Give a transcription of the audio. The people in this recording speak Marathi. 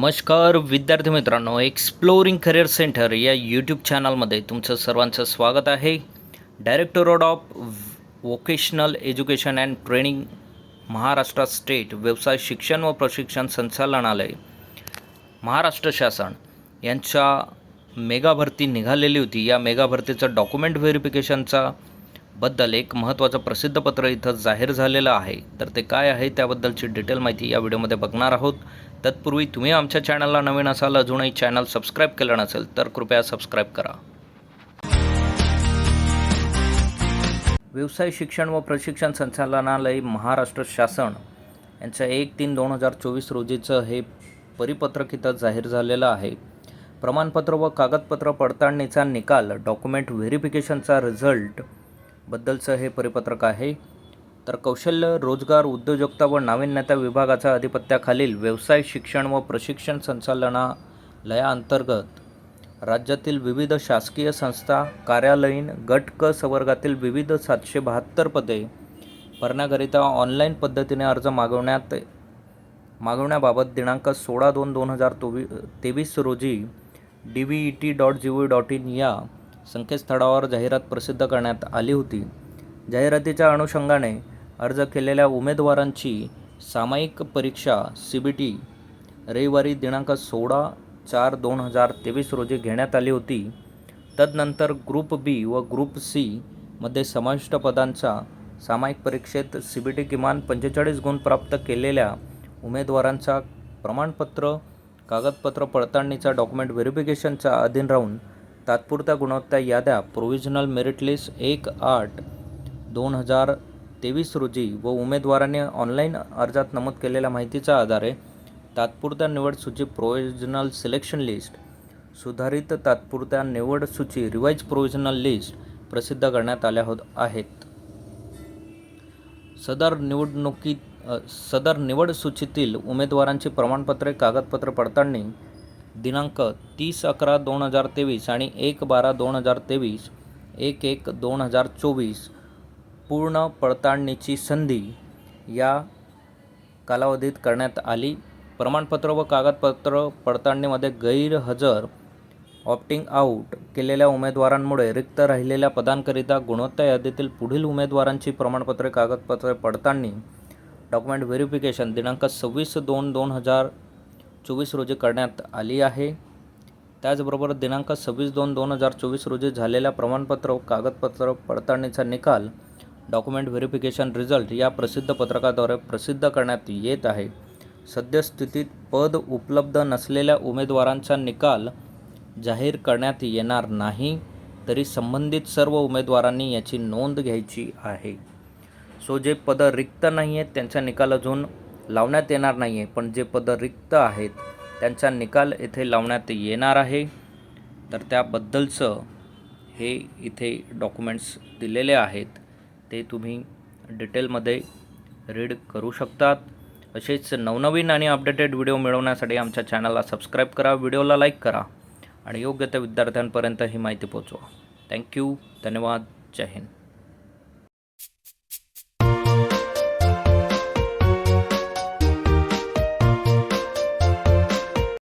नमस्कार विद्यार्थी मित्रांनो एक्सप्लोरिंग करिअर सेंटर या यूट्यूब चॅनलमध्ये तुमचं सर्वांचं स्वागत आहे. Directorate of vocational education and training Maharashtra state व्यवसाय शिक्षण व प्रशिक्षण संचालनालय महाराष्ट्र शासन यांच्या मेगा भरती निघालेली होती. या मेगा भरतीचं डॉक्युमेंट व्हेरिफिकेशनचा बद्दल एक महत्त्वाचं प्रसिद्धपत्र इथं जाहीर झालेलं आहे. तर ते काय आहे त्याबद्दलची डिटेल माहिती या व्हिडिओमध्ये बघणार आहोत. तत्पूर्वी तुम्ही आमच्या चॅनलला नवीन असाल अजूनही चॅनल सबस्क्राईब केलं नसेल तर कृपया सबस्क्राईब करा. व्यवसाय शिक्षण व प्रशिक्षण संचालनालय महाराष्ट्र शासन यांचं एक तीन दोन हजार चोवीस रोजीचं हे परिपत्रक इथं जाहीर झालेलं आहे. प्रमाणपत्र व कागदपत्र पडताळणीचा निकाल डॉक्युमेंट व्हेरिफिकेशनचा रिझल्ट बद्दलचं हे परिपत्रक आहे. तर कौशल्य रोजगार उद्योजकता व नाविन्यता विभागाच्या अधिपत्याखालील व्यवसाय शिक्षण व प्रशिक्षण संचालनालयाअंतर्गत राज्यातील विविध शासकीय संस्था कार्यालयीन गट क संवर्गातील विविध सातशे बहात्तर पदे भरण्याकरिता ऑनलाईन पद्धतीने अर्ज मागवण्यात मागवण्याबाबत दिनांक सोळा दोन दोन हजार तोवी तेवीस रोजी D V E T dot G O dot in या संकेतस्थळावर जाहिरात प्रसिद्ध करण्यात आली होती. जाहिरातीच्या अनुषंगाने अर्ज केलेल्या उमेदवारांची सामायिक परीक्षा सी बी टी रविवारी दिनांक सोळा चार दोन हजार तेवीस रोजी घेण्यात आली होती. तदनंतर ग्रुप बी व ग्रुप सी मध्ये समाविष्ट पदांचा सामायिक परीक्षेत सी बी टी किमान पंचेचाळीस गुण प्राप्त केलेल्या उमेदवारांचा प्रमाणपत्र कागदपत्र पडताळणीचा डॉक्युमेंट व्हेरिफिकेशनच्या अधीन राहून तात्पुरत्या गुणवत्ता याद्या प्रोव्हिजनल मेरिट लिस्ट एक आठ दोन हजार तेवीस रोजी व उमेदवाराने ऑनलाईन अर्जात नमूद केलेल्या माहितीच्या आधारे तात्पुरत्या निवड सूची प्रोव्हिजनल सिलेक्शन लिस्ट सुधारित तात्पुरत्या निवड सूची रिवाईज प्रोव्हिजनल लिस्ट प्रसिद्ध करण्यात आल्या होत आहेत. सदर निवडणुकीत सदर निवड सूचीतील उमेदवारांची प्रमाणपत्रे कागदपत्र पडताळणी दिनांक तीस अकरा दोन हजार तेवीस आणि एक बारा दोन हजार तेवीस एक एक दोन हजार चोवीस पूर्ण पडताळणीची संधी या कालावधीत करण्यात आली. प्रमाणपत्र व कागदपत्र पडताळणीमध्ये गैरहजर ऑप्टिंग आऊट केलेल्या उमेदवारांमुळे रिक्त राहिलेल्या पदांकरिता गुणवत्ता यादीतील पुढील उमेदवारांची प्रमाणपत्रे कागदपत्रे पडताळणी डॉक्युमेंट व्हेरिफिकेशन दिनांक सव्वीस दोन दोन हजार चोवीस रोजी करण्यात आली आहे. त्याचबरोबर दिनांक सव्वीस दोन दोन हजार चोवीस रोजी झालेल्या प्रमाणपत्र कागदपत्र पडताळणीचा निकाल डॉक्युमेंट व्हेरिफिकेशन रिझल्ट या प्रसिद्ध पत्रकाद्वारे प्रसिद्ध करण्यात येत आहे. सद्यस्थितीत पद उपलब्ध नसलेल्या उमेदवारांचा निकाल जाहीर करण्यात येणार नाही तरी संबंधित सर्व उमेदवारांनी याची नोंद घ्यायची आहे. सो जे पदं रिक्त नाही आहेत त्यांचा निकाल अजून लावण्यात येणार नाही आहे पण जे पदं रिक्त आहेत त्यांचा निकाल येथे लावण्यात येणार आहे. तर त्याबद्दलचं हे इथे डॉक्युमेंट्स दिलेले आहेत. ते तुम्ही डिटेलमध्ये रीड करू शकतात. असेच नवनवीन आणि अपडेटेड व्हिडिओ मिळवण्यासाठी आमच्या चॅनलला सबस्क्राईब करा व्हिडिओला लाईक करा आणि योग्य त्या विद्यार्थ्यांपर्यंत ही माहिती पोचवा थँक्यू धन्यवाद जय हिंद.